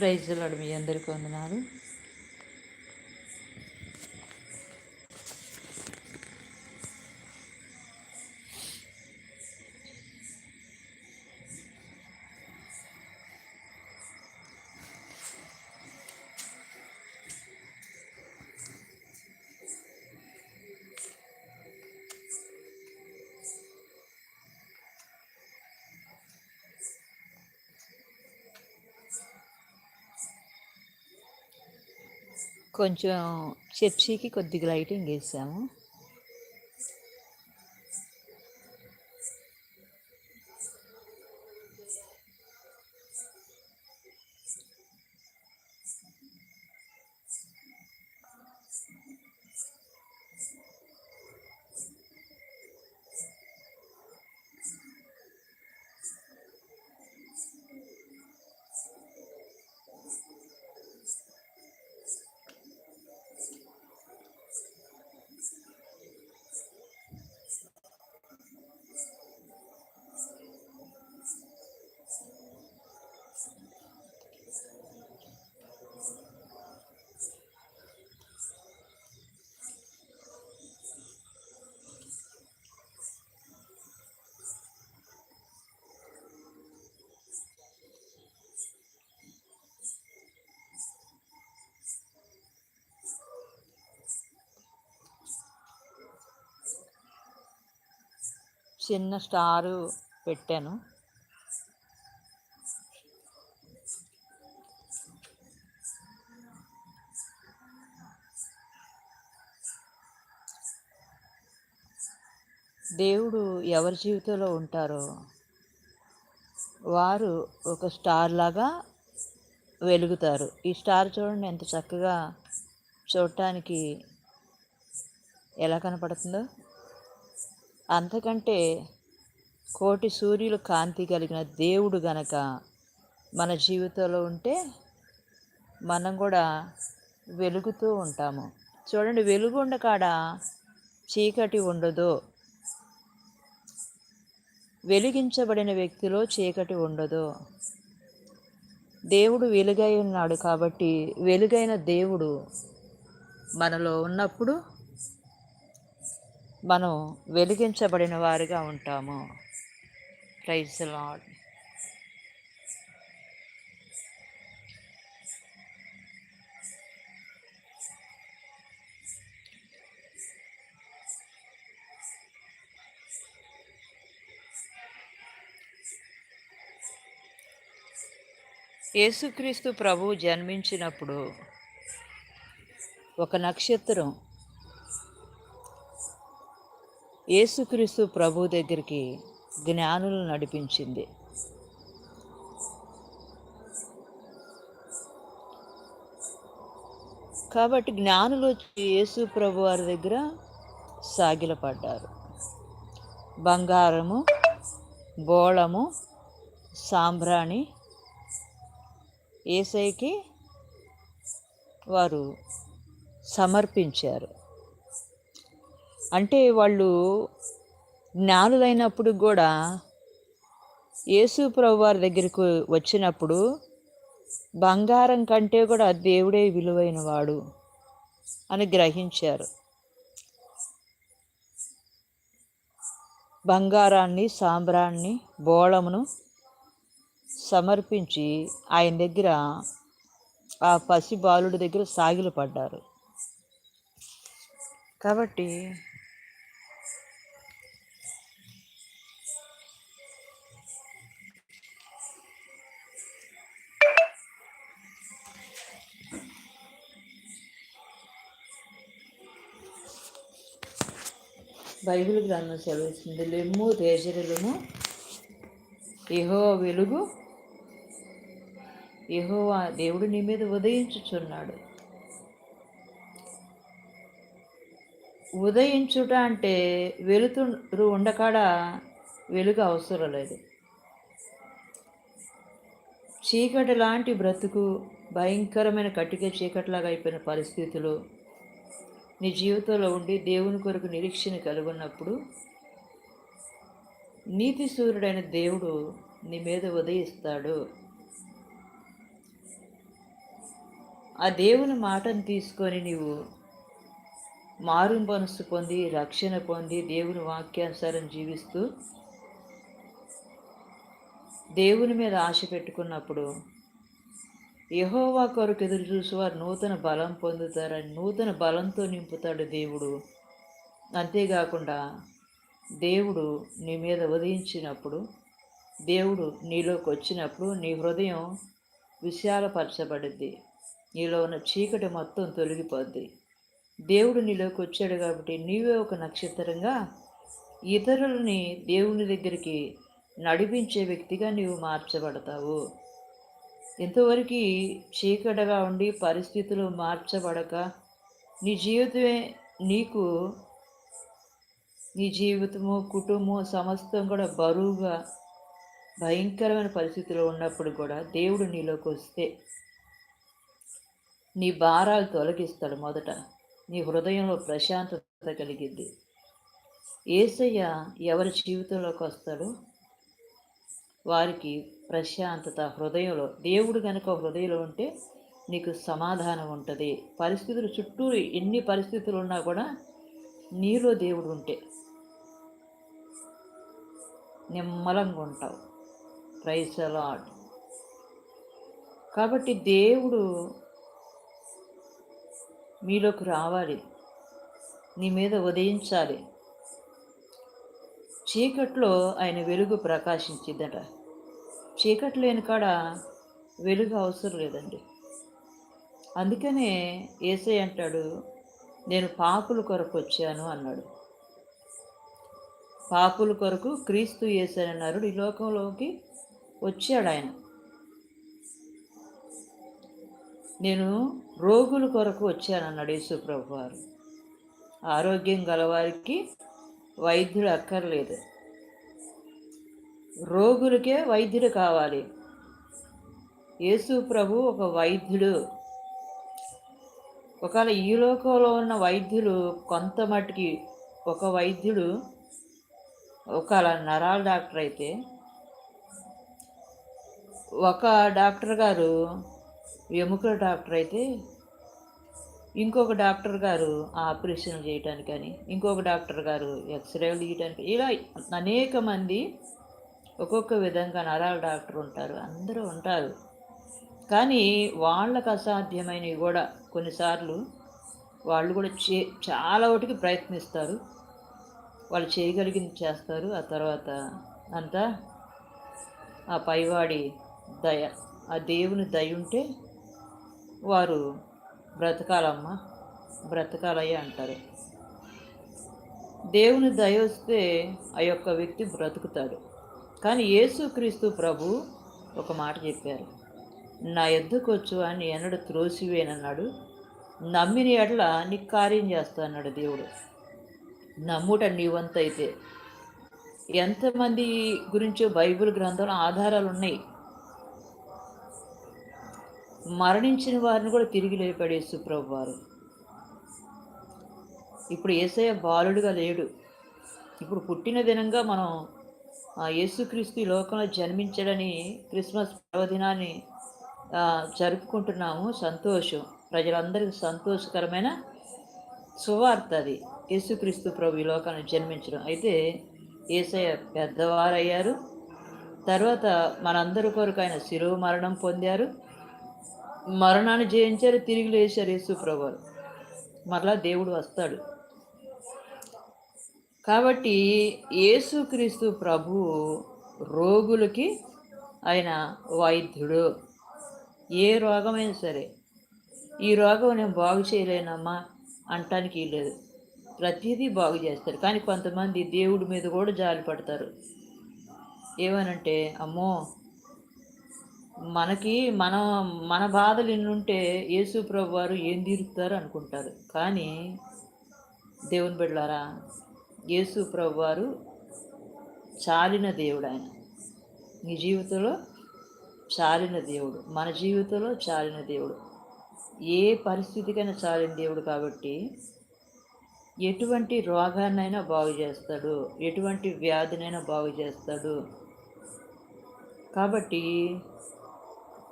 ప్రైజ్లాడు మీ అందరికీ వందనాలు. కొంచెం చర్చికి కొద్దిగా లైటింగ్ వేసాము. చిన్న స్టారు పెట్టాను. దేవుడు ఎవరి జీవితంలో ఉంటారో వారు ఒక స్టార్ లాగా వెలుగుతారు. ఈ స్టార్ చూడండి ఎంత చక్కగా చూడటానికి ఎలా కనపడుతుందో. అంతకంటే కోటి సూర్యులు కాంతి కలిగిన దేవుడు గనక మన జీవితంలో ఉంటే మనం కూడా వెలుగుతూ ఉంటాము. చూడండి వెలుగు ఉండకాడ చీకటి ఉండదు. వెలిగించబడిన వ్యక్తిలో చీకటి ఉండదు. దేవుడు వెలుగై ఉన్నాడు కాబట్టి వెలుగైన దేవుడు మనలో ఉన్నప్పుడు మనం వెలిగించబడిన వారిగా ఉంటాము. ప్రైజ్ లాడ్ యేసుక్రీస్తు ప్రభు జన్మించినప్పుడు ఒక నక్షత్రం యేసుక్రీస్తు ప్రభు దగ్గరికి జ్ఞానులు నడిపించింది. కాబట్టి జ్ఞానులు వచ్చి యేసు ప్రభు వారి దగ్గర సాగిలపడ్డారు. బంగారము బోళము సాంబ్రాణి ఏసైకి వారు సమర్పించారు. అంటే వాళ్ళు జ్ఞానులైనప్పుడు కూడా యేసు ప్రభు వారి దగ్గరకు వచ్చినప్పుడు బంగారం కంటే కూడా దేవుడే విలువైన వాడు అని గ్రహించారు. బంగారాన్ని సాంబ్రాన్ని బోళమును సమర్పించి ఆయన దగ్గర ఆ పసి బాలుడి దగ్గర సాగిలు పడ్డారు కాబట్టి బైబిల్ గ్రంథం సెలవిస్తుంది లెమ్ము తేజరులను ఇహో వెలుగు. ఇహో దేవుడు నీ మీద ఉదయించుచున్నాడు. ఉదయించుట అంటే వెలుతురు ఉండకాడ వెలుగు అవసరం లేదు. చీకటి లాంటి బ్రతుకు భయంకరమైన కట్టిక చీకటిలాగా అయిపోయిన పరిస్థితులు నీ జీవితంలో ఉండి దేవుని కొరకు నిరీక్షణ కలుగున్నప్పుడు నీతి సూర్యుడైన దేవుడు నీ మీద ఉదయిస్తాడు. ఆ దేవుని మాటను తీసుకొని నీవు మారు మనస్సు పొంది రక్షణ పొంది దేవుని వాక్యానుసారం జీవిస్తూ దేవుని మీద ఆశ పెట్టుకున్నప్పుడు యహోవా కొరకు ఎదురు చూసేవారు నూతన బలం పొందుతారని నూతన బలంతో నింపుతాడు దేవుడు. అంతేకాకుండా దేవుడు నీ మీద ఉదయించినప్పుడు దేవుడు నీలోకి వచ్చినప్పుడు నీ హృదయం విశాలపరచబడుద్ది. నీలో ఉన్న చీకటి మొత్తం తొలగిపోద్ది. దేవుడు నీలోకి వచ్చాడు కాబట్టి నీవే ఒక నక్షత్రంగా ఇతరులని దేవుని దగ్గరికి నడిపించే వ్యక్తిగా నీవు మార్చబడతావు. ఎంతవరకు చీకటగా ఉండి పరిస్థితులు మార్చబడక నీ జీవితమే నీకు నీ జీవితము కుటుంబం సమస్తం కూడా బరువుగా భయంకరమైన పరిస్థితిలో ఉన్నప్పుడు కూడా దేవుడు నీలోకి వస్తే నీ భారాలు తొలగిస్తాడు మొదట. నీ హృదయంలో ప్రశాంతత కలిగింది. ఏసయ్య ఎవరి జీవితంలోకి వస్తాడో వారికి ప్రశాంతత హృదయంలో. దేవుడు కనుక హృదయంలో ఉంటే నీకు సమాధానం ఉంటుంది. పరిస్థితులు చుట్టూ ఎన్ని పరిస్థితులు ఉన్నా కూడా నీలో దేవుడు ఉంటే నిమ్మలంగా ఉంటావు. ప్రైజ్ అలాడ్ కాబట్టి దేవుడు మీలోకి రావాలి. నీ మీద ఉదయించాలి. చీకట్లో ఆయన వెలుగు ప్రకాశించిందట చీకటి లేని కాడ వెలుగు అవసరం లేదండి. అందుకనే ఏసై అంటాడు నేను పాపుల కొరకు వచ్చాను అన్నాడు. పాపుల కొరకు క్రీస్తు వేశానన్నారు ఈ లోకంలోకి వచ్చాడు ఆయన. నేను రోగుల కొరకు వచ్చానన్నాడు యేసుప్రభు వారు ఆరోగ్యం గలవారికి వైద్యుడు అక్కర్లేదు. రోగులకే వైద్యుడు కావాలి. యేసు ప్రభు ఒక వైద్యుడు. ఒకవేళ ఈ లోకంలో ఉన్న వైద్యులు కొంత మటుకి ఒక వైద్యుడు ఒకవేళ నరాల డాక్టర్ అయితే ఒక డాక్టర్ గారు ఎముకల డాక్టర్ అయితే ఇంకొక డాక్టర్ గారు ఆపరేషన్ చేయటానికి కానీ ఇంకొక డాక్టర్ గారు ఎక్స్రేలు తీయటానికి ఇలా అనేక మంది ఒక్కొక్క విధంగా నరాల డాక్టర్ ఉంటారు అందరూ ఉంటారు. కానీ వాళ్ళకు అసాధ్యమైనవి కూడా కొన్నిసార్లు వాళ్ళు కూడా చే చాలా ఒకటికి ప్రయత్నిస్తారు. వాళ్ళు చేయగలిగింది చేస్తారు ఆ తర్వాత అంతా ఆ పైవాడి దయ ఆ దేవుని దయ ఉంటే వారు బ్రతకాలమ్మా బ్రతకాలయ్య అంటారు. దేవుని దయ వస్తే ఆ యొక్క వ్యక్తి బ్రతుకుతాడు. కానీ యేసుక్రీస్తు ప్రభు ఒక మాట చెప్పారు. నా ఎద్దుకొచ్చు అని ఎన్నడు త్రోసివేనన్నాడు. నమ్మిన ఎడల నీకు కార్యం చేస్తా అన్నాడు దేవుడు. నమ్ముట నీవంతైతే ఎంతమంది గురించో బైబిల్ గ్రంథంలో ఆధారాలు ఉన్నాయి మరణించిన వారిని కూడా తిరిగి లేపాడు యేసుప్రభు వారు. ఇప్పుడు ఏసయ్య బాలుడుగా లేడు. ఇప్పుడు పుట్టిన దినంగా మనం యేసుక్రీస్తు లోకంలో జన్మించడని క్రిస్మస్ పర్వదినాన్ని జరుపుకుంటున్నాము. సంతోషం. ప్రజలందరికీ సంతోషకరమైన సువార్త అది. యేసుక్రీస్తు ప్రభు ఈ లోకాన్ని జన్మించడం. అయితే ఏసయ్య పెద్దవారయ్యారు. తర్వాత మనందరి కొరకు ఆయన శిరువు మరణం పొందారు. మరణాన్ని జయించారు. తిరిగి లేచారు యేసు ప్రభు మరలా దేవుడు వస్తాడు. కాబట్టి యేసుక్రీస్తు ప్రభు రోగులకి ఆయన వైద్యుడు. ఏ రోగమైనా సరే ఈ రోగం నేను బాగు చేయలేనమ్మా అంటానికి లేదు. ప్రతిదీ బాగు చేస్తారు. కానీ కొంతమంది దేవుడి మీద కూడా జాలి పడతారు. ఏమనంటే అమ్మో మనకి మన మన బాధలు ఎన్నుంటే యేసు ప్రభు వారు ఏం తీరుతారు అనుకుంటారు. కానీ దేవుని బిడ్డారా యేసు ప్రభు వారు చాలిన దేవుడు ఆయన. నీ జీవితంలో చాలిన దేవుడు మన జీవితంలో చాలిన దేవుడు. ఏ పరిస్థితికైనా చాలిన దేవుడు కాబట్టి ఎటువంటి రోగాన్నైనా బాగు చేస్తాడు ఎటువంటి వ్యాధినైనా బాగు చేస్తాడు. కాబట్టి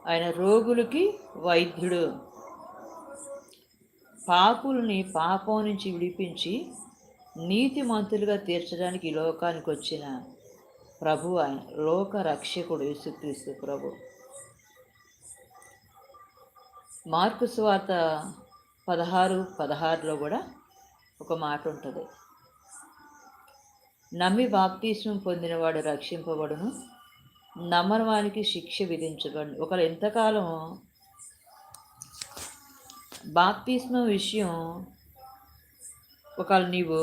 ఆయన రోగులకి వైద్యుడు. పాపుల్ని పాపం నుంచి విడిపించి నీతిమంతులుగా తీర్చడానికి ఈ లోకానికి వచ్చిన ప్రభు ఆయన లోక రక్షకుడు యేసుక్రీస్తు ప్రభు. మార్కు స్వాత పదహారు పదహారులో కూడా ఒక మాట ఉంటుంది. నమ్మి బాప్తీసం పొందినవాడు రక్షింపబడును. నమ్మని వానికి శిక్ష విధించబడి ఒకరు ఎంతకాలం బాప్తిస్మ విషయం ఒకవేళ నీవు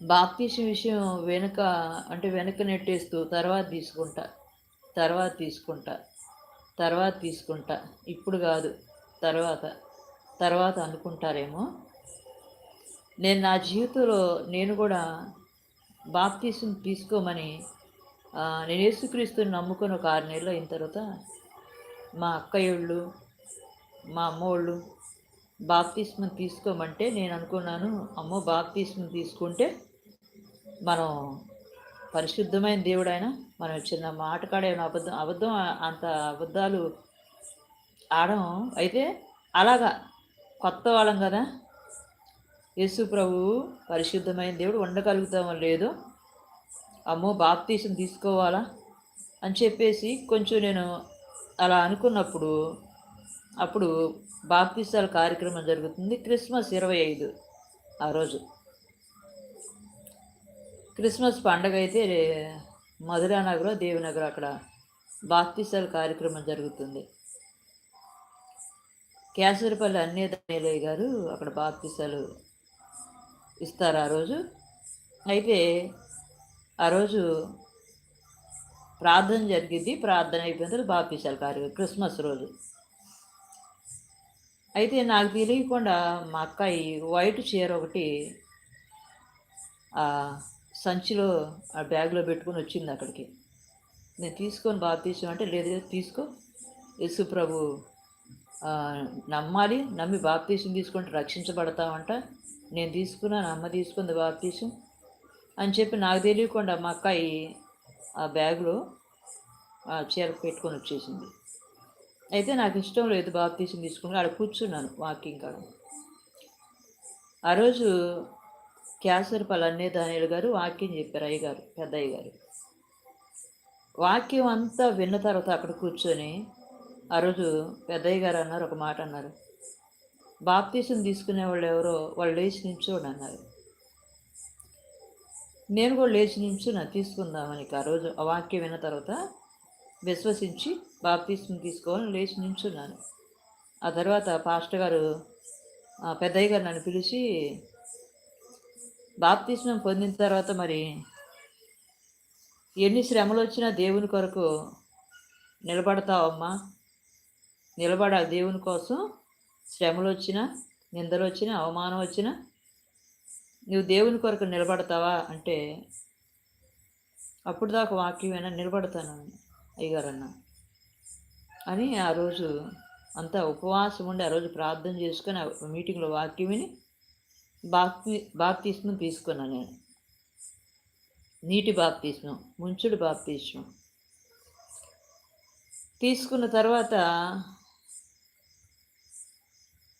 బాప్తీసం విషయం వెనుక అంటే వెనక నెట్టేస్తూ తర్వాత తీసుకుంటా తర్వాత తీసుకుంటా తర్వాత తీసుకుంటా ఇప్పుడు కాదు తర్వాత తర్వాత అనుకుంటారేమో. నేను నా జీవితంలో నేను కూడా బాప్తీసం తీసుకోమని నేను యేసుక్రీస్తుని నమ్ముకొని ఒక ఆరు నెలలు అయిన తర్వాత మా అక్కయ్యోళ్ళు మా అమ్మోళ్ళు బాప్తిస్మం తీసుకోమంటే నేను అనుకున్నాను అమ్మో బాప్తిస్మం తీసుకుంటే మనం పరిశుద్ధమైన దేవుడు ఆయన మనం చిన్న మాటకాడే అబద్ధం అబద్ధం అంత అబద్ధాలు ఆడడం అయితే అలాగా కొత్త వాళ్ళం కదా. యేసు ప్రభు పరిశుద్ధమైన దేవుడు ఉండగలుగుతామో లేదో అమ్మో బాప్తీసం తీసుకోవాలా అని చెప్పేసి కొంచెం నేను అలా అనుకున్నప్పుడు అప్పుడు బాప్తిసాల కార్యక్రమం జరుగుతుంది క్రిస్మస్ ఇరవై ఐదు ఆ రోజు. క్రిస్మస్ పండగ అయితే మధురానగర్ దేవినగర్ అక్కడ బాప్తిసాల కార్యక్రమం జరుగుతుంది. కేసరిపల్లి అన్నే గారు అక్కడ బాప్తిసాలు ఇస్తారు ఆ రోజు. అయితే ఆ రోజు ప్రార్థన జరిగింది. ప్రార్థన అయిపోయిన తర్వాత బాప్తిసాల కార్యక్రమం క్రిస్మస్ రోజు. అయితే నాకు తెలియకుండా మా అక్కాయి వైట్ చీర ఒకటి సంచిలో ఆ బ్యాగ్లో పెట్టుకొని వచ్చింది అక్కడికి. నేను తీసుకొని బాప్తీసం అంటే లేదు లేదు తీసుకో. యేసు ప్రభు నమ్మాలి నమ్మి బాప్తీసం తీసుకుంటే రక్షించబడతామంట నేను తీసుకున్నాను అమ్మ తీసుకుంది బాప్తీసం అని చెప్పి నాకు తెలియకుండా మా అక్కాయి ఆ బ్యాగ్లో చీర పెట్టుకొని వచ్చేసింది. అయితే నాకు ఇష్టం లేదు బాప్తీసం తీసుకుని అక్కడ కూర్చున్నాను వాకింగ్ కాడ. ఆ రోజు క్యాసర్ అన్నే దానియలు గారు వాక్యం చెప్పారు అయ్య గారు పెద్దయ్య గారు వాక్యం అంతా విన్న తర్వాత అక్కడ కూర్చొని ఆ రోజు పెద్దయ్య గారు అన్నారు ఒక మాట అన్నారు. బాప్తీసం తీసుకునే వాళ్ళు ఎవరో వాళ్ళు లేచి నించోండి అన్నారు. నేను కూడా లేచి నించున్నా తీసుకుందామని ఆ రోజు ఆ వాక్యం విన్న తర్వాత విశ్వసించి బాప్తీసం తీసుకోవాలని లేచి నించున్నాను. ఆ తర్వాత పాస్టర్ గారు పెద్దయ్య గారు నన్ను పిలిచి బాప్తీసం పొందిన తర్వాత మరి ఎన్ని శ్రమలు వచ్చినా దేవుని కొరకు నిలబడతావమ్మా. నిలబడాలి దేవుని కోసం. శ్రమలు వచ్చినా నిందలు వచ్చినా అవమానం వచ్చినా నువ్వు దేవుని కొరకు నిలబడతావా అంటే అప్పుడు దాకా వాక్యమైనా నిలబడతాను. అయ్యగారన్న. అని ఆ రోజు అంతా ఉపవాసం ఉండి ఆ రోజు ప్రార్థన చేసుకొని మీటింగ్లో వాక్యం విని బాప్తి బాప్తీస్మం తీసుకున్నాను నేను. నీటి బాప్తీస్మం ముంచుడు బాప్తీస్మం. తీసుకున్న తర్వాత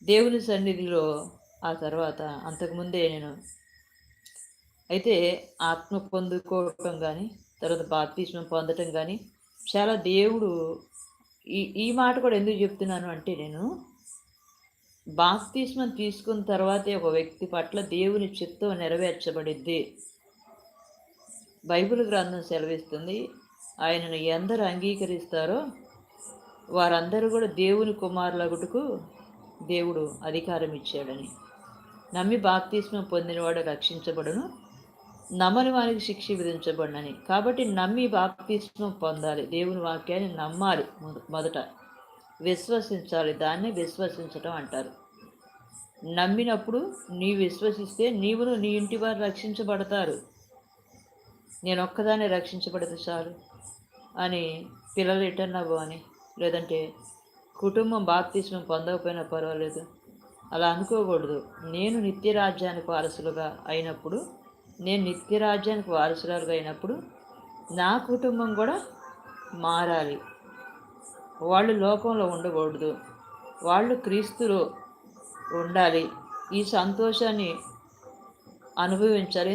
దేవుని సన్నిధిలో ఆ తర్వాత అంతకుముందే నేను అయితే ఆత్మ పొందుకోవటం కానీ తర్వాత బాప్తీస్మం పొందటం కానీ చాలా దేవుడు ఈ ఈ మాట కూడా ఎందుకు చెప్తున్నాను అంటే నేను బాప్తిస్మం తీసుకున్న తర్వాతే ఒక వ్యక్తి పట్ల దేవుని చిత్తం నెరవేర్చబడిద్ది. బైబిల్ గ్రంథం సెలవిస్తుంది ఆయనను ఎందరు అంగీకరిస్తారో వారందరూ కూడా దేవుని కుమారులగుటకు దేవుడు అధికారం ఇచ్చాడని నమ్మి బాప్తిస్మం పొందినవాడు రక్షించబడును. నమ్మని వారికి శిక్ష విధించబడినని. కాబట్టి నమ్మి బాప్తిస్మం పొందాలి. దేవుని వాక్యాన్ని నమ్మాలి మొదట. విశ్వసించాలి. దాన్ని విశ్వసించటం అంటారు. నమ్మినప్పుడు నీ విశ్వసిస్తే నీవును నీ ఇంటి వారు రక్షించబడతారు. నేను ఒక్కదాన్ని రక్షించబడితే చాలు అని పిల్లలు ఎటన్నావు అని లేదంటే కుటుంబం బాప్తిస్మం పొందకపోయినా పర్వాలేదు. అలా అనుకోకూడదు. నేను నిత్య రాజ్యానికి వారసులుగా అయినప్పుడు నేను నిత్యరాజ్యానికి వారసురాలుగా అయినప్పుడు నా కుటుంబం కూడా మారాలి. వాళ్ళు లోకంలో ఉండకూడదు. వాళ్ళు క్రీస్తులో ఉండాలి. ఈ సంతోషాన్ని అనుభవించాలి.